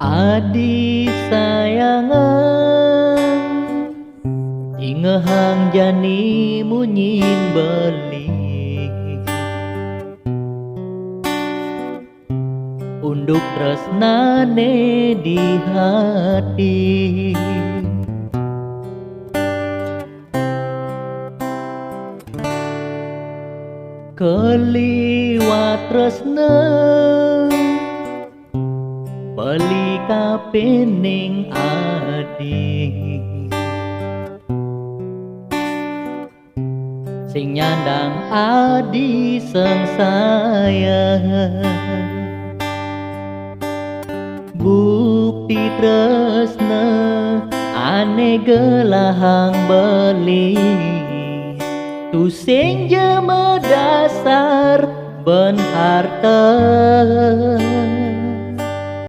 Adi sayangan Ingehang jani munyin beli Unduk tresnane di hati. Keliwat tresna Beli kapening adi. Sing nyandang adi sengsaya Bukti tresna ane gelahang beli. Tu sing jema dasar ben harta